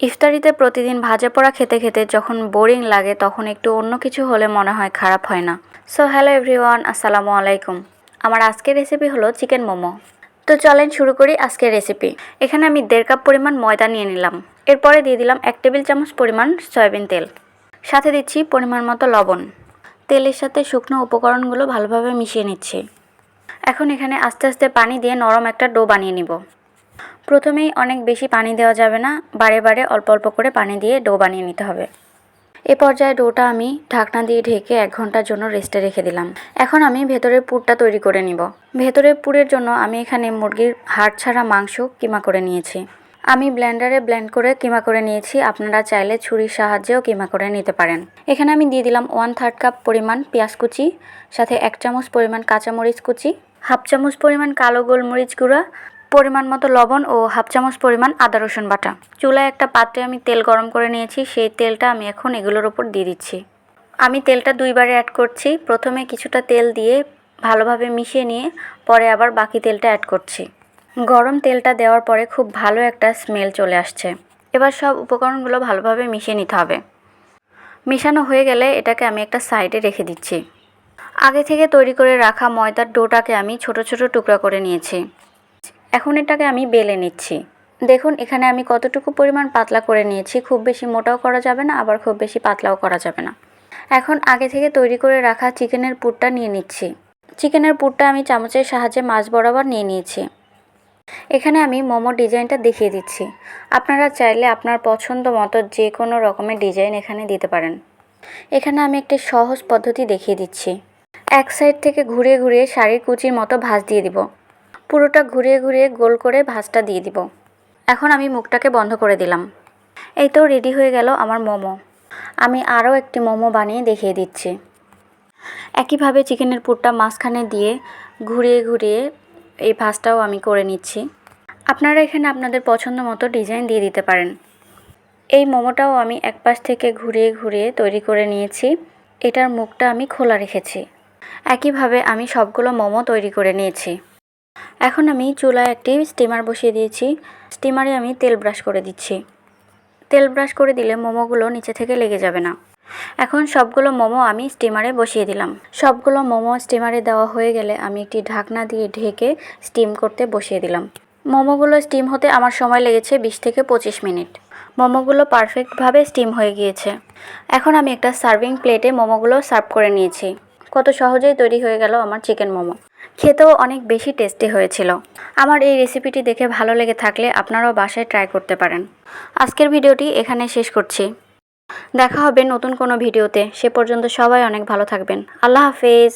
ইফতারিতে প্রতিদিন ভাজা পোড়া খেতে খেতে যখন বোরিং লাগে তখন একটু অন্য কিছু হলে মনে হয় খারাপ হয় না। সো হ্যালো এভরিওয়ান আসসালামু আলাইকুম। আমার আজকের রেসিপি হলো চিকেন মোমো। তো চলেন শুরু করি আজকের রেসিপি এখানে আমি দেড় কাপ পরিমাণ ময়দা নিয়ে নিলাম। এরপরে দিয়ে দিলাম এক টেবিল চামচ পরিমাণ সয়াবিন তেল। সাথে দিচ্ছি পরিমাণ মতো লবণ। তেলের সাথে শুকনো উপকরণগুলো ভালোভাবে মিশিয়ে নিচ্ছি। এখন এখানে আস্তে আস্তে পানি দিয়ে নরম একটা ডো বানিয়ে নিব। প্রথমেই অনেক বেশি পানি দেওয়া যাবে না, বারে বারে অল্প অল্প করে পানি দিয়ে ডো বানিয়ে নিতে হবে। এ পর্যায়ে ডোটা আমি ঢাকনা দিয়ে ঢেকে এক ঘণ্টার জন্য রেস্টে রেখে দিলাম। এখন আমি ভেতরের পুরটা তৈরি করে নিব। ভেতরের পুরের জন্য আমি এখানে মুরগির হাড় ছাড়া মাংস কিমা করে নিয়েছি। আমি ব্লেন্ডারে ব্লেন্ড করে কিমা করে নিয়েছি, আপনারা চাইলে ছুরির সাহায্যেও কিমা করে নিতে পারেন। এখানে আমি দিয়ে দিলাম ওয়ান থার্ড কাপ পরিমাণ পেঁয়াজ কুচি, সাথে এক চামচ পরিমাণ কাঁচামরিচ কুচি হাফ চামচ পরিমাণ কালো গোলমরিচ গুঁড়া পরিমাণ মতো লবণ ও হাফ চামচ পরিমাণ আদা রসুন বাটা। চুলায় একটা পাত্রে আমি তেল গরম করে নিয়েছি, সেই তেলটা আমি এখন এগুলোর ওপর দিয়ে দিচ্ছি। আমি তেলটা দুইবারে অ্যাড করছি, প্রথমে কিছুটা তেল দিয়ে ভালোভাবে মিশিয়ে নিয়ে পরে আবার বাকি তেলটা অ্যাড করছি। গরম তেলটা দেওয়ার পরে খুব ভালো একটা স্মেল চলে আসছে। এবার সব উপকরণগুলো ভালোভাবে মিশিয়ে নিতে হবে। মেশানো হয়ে গেলে এটাকে আমি একটা সাইডে রেখে দিচ্ছি। আগে থেকে তৈরি করে রাখা ময়দার ডোটাকে আমি ছোট ছোট টুকরা করে নিয়েছি। এখন এটাকে আমি বেলে নিচ্ছি। দেখুন, এখানে আমি কতটুকু পরিমাণ পাতলা করে নিয়েছি। খুব বেশি মোটাও করা যাবে না, আবার খুব বেশি পাতলাও করা যাবে না। এখন আগে থেকে তৈরি করে রাখা চিকেনের পুরটা নিয়ে নিচ্ছি। চিকেনের পুরটা আমি চামচের সাহায্যে মাছ বরাবর নিয়ে নিয়েছি। এখানে আমি মোমো ডিজাইনটা দেখিয়ে দিচ্ছি। আপনারা চাইলে আপনার পছন্দ মতো যে কোনো রকমের ডিজাইন এখানে দিতে পারেন। এখানে আমি একটি সহজ পদ্ধতি দেখিয়ে দিচ্ছি। এক সাইড থেকে ঘুরিয়ে ঘুরিয়ে শাড়ির কুচির মতো ভাঁজ দিয়ে দিব। পুরোটা ঘুরিয়ে ঘুরিয়ে গোল করে ভাজটা দিয়ে দিব। এখন আমি মুখটাকে বন্ধ করে দিলাম। এই তো রেডি হয়ে গেল আমার মোমো। আমি আরও একটি মোমো বানিয়ে দেখিয়ে দিচ্ছি। একইভাবে চিকেনের পুরটা মাঝখানে দিয়ে ঘুরিয়ে ঘুরিয়ে এই ভাজটাও আমি করে নিচ্ছি। আপনারা এখানে আপনাদের পছন্দ মতো ডিজাইন দিয়ে দিতে পারেন। এই মোমোটাও আমি এক পাশ থেকে ঘুরিয়ে ঘুরিয়ে তৈরি করে নিয়েছি। এটার মুখটা আমি খোলা রেখেছি। একইভাবে আমি সবগুলো মোমো তৈরি করে নিয়েছি। এখন আমি চুলায় একটি স্টিমার বসিয়ে দিয়েছি। স্টিমারে আমি তেল ব্রাশ করে দিচ্ছি। তেল ব্রাশ করে দিলে মোমোগুলো নিচে থেকে লেগে যাবে না। এখন সবগুলো মোমো আমি স্টিমারে বসিয়ে দিলাম। সবগুলো মোমো স্টিমারে দেওয়া হয়ে গেলে আমি একটি ঢাকনা দিয়ে ঢেকে স্টিম করতে বসিয়ে দিলাম। মোমোগুলো স্টিম হতে আমার সময় লেগেছে বিশ থেকে পঁচিশ মিনিট। মোমোগুলো পারফেক্টভাবে স্টিম হয়ে গিয়েছে। এখন আমি একটা সার্ভিং প্লেটে মোমোগুলো সার্ভ করে নিয়েছি। কত সহজেই তৈরি হয়ে গেল আমার চিকেন মোমো। খেতেও অনেক বেশি টেস্টি হয়েছিল। আমার এই রেসিপিটি দেখে ভালো লেগে থাকলে আপনারাও বাসায় ট্রাই করতে পারেন। আজকের ভিডিওটি এখানে শেষ করছি। দেখা হবে নতুন কোনো ভিডিওতে। সে পর্যন্ত সবাই অনেক ভালো থাকবেন। আল্লাহ হাফেজ।